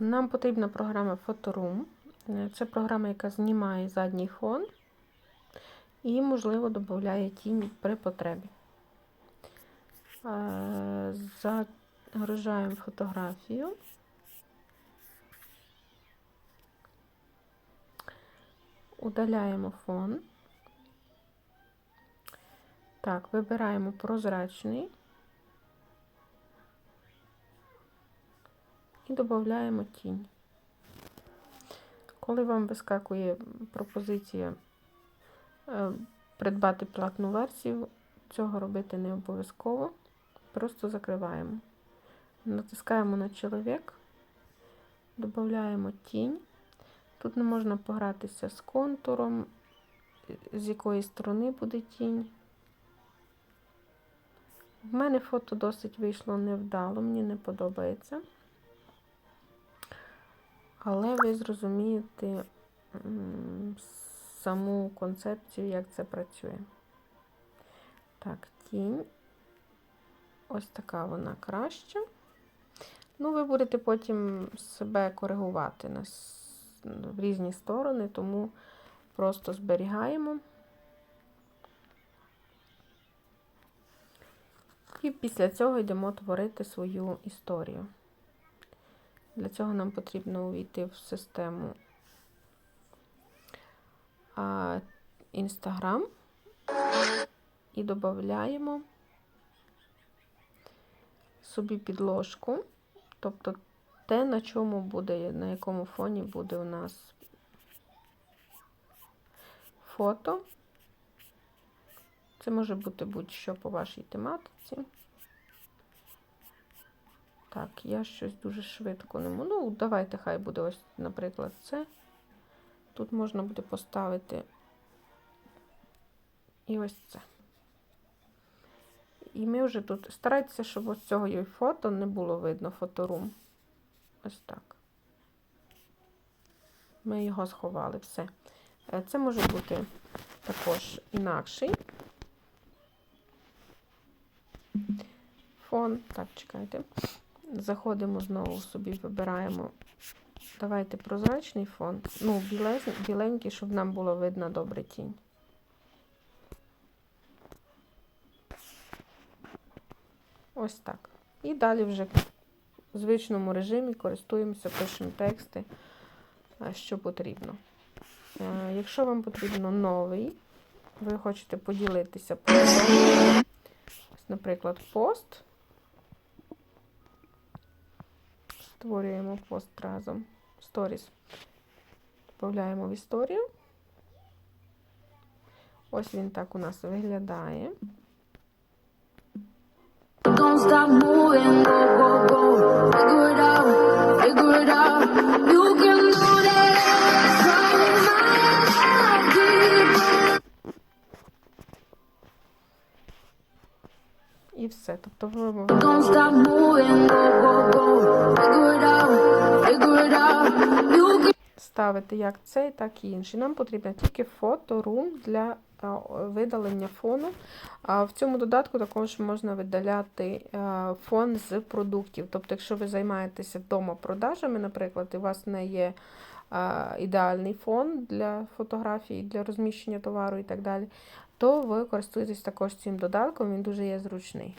нам потрібна програма Photoroom. Е, Це програма, яка знімає задній фон і, можливо, додає тінь при потребі. Е, Загружаємо фотографію. Удаляємо фон. Так, вибираємо прозрачний і додаємо тінь. Коли вам вискакує пропозиція е, придбати платну версію, цього робити не обов'язково. Просто закриваємо. Натискаємо на чоловік, додаємо тінь. Тут не можна погратися з контуром, з якої сторони буде тінь. В мене фото досить вийшло невдало, мені не подобається. Але ви зрозумієте саму концепцію, як це працює. Так, тінь. Ось така вона краща. Ну, ви будете потім себе коригувати на, в різні сторони, тому просто зберігаємо. І після цього йдемо творити свою історію. Для цього нам потрібно увійти в систему Instagram і додаємо собі підложку, тобто те, на чому буде, на якому фоні буде у нас фото. Це може бути будь-що по вашій тематиці. Так, я щось дуже швидко не можу. Ну, давайте хай буде ось, наприклад, це. Тут можна буде поставити і ось це. І ми вже тут старайтеся, щоб ось цього і фото не було видно, фоторум. Ось так. Ми його сховали, все. Е, Це може бути також інакший. Фон. Так, чекайте. Заходимо знову собі, вибираємо. Давайте прозрачний фон. Ну, біленький, щоб нам було видно добре тінь. Ось так. І далі вже в звичному режимі користуємося, пишемо тексти, е, що потрібно. Е, Якщо вам потрібно новий, ви хочете поділитися постом, наприклад, пост. Створюємо пост разом. Сторіс. Додаємо в історію. Ось він так у нас виглядає. Don't stop moving, go, ставити як цей, так і інший. Нам потрібно тільки фоторум для видалення фону. В цьому додатку також можна видаляти фон з продуктів. Тобто, якщо ви займаєтеся вдома продажами, наприклад, і у вас не є ідеальний фон для фотографії, для розміщення товару і так далі, то ви користуєтесь також цим додатком, він дуже є зручний.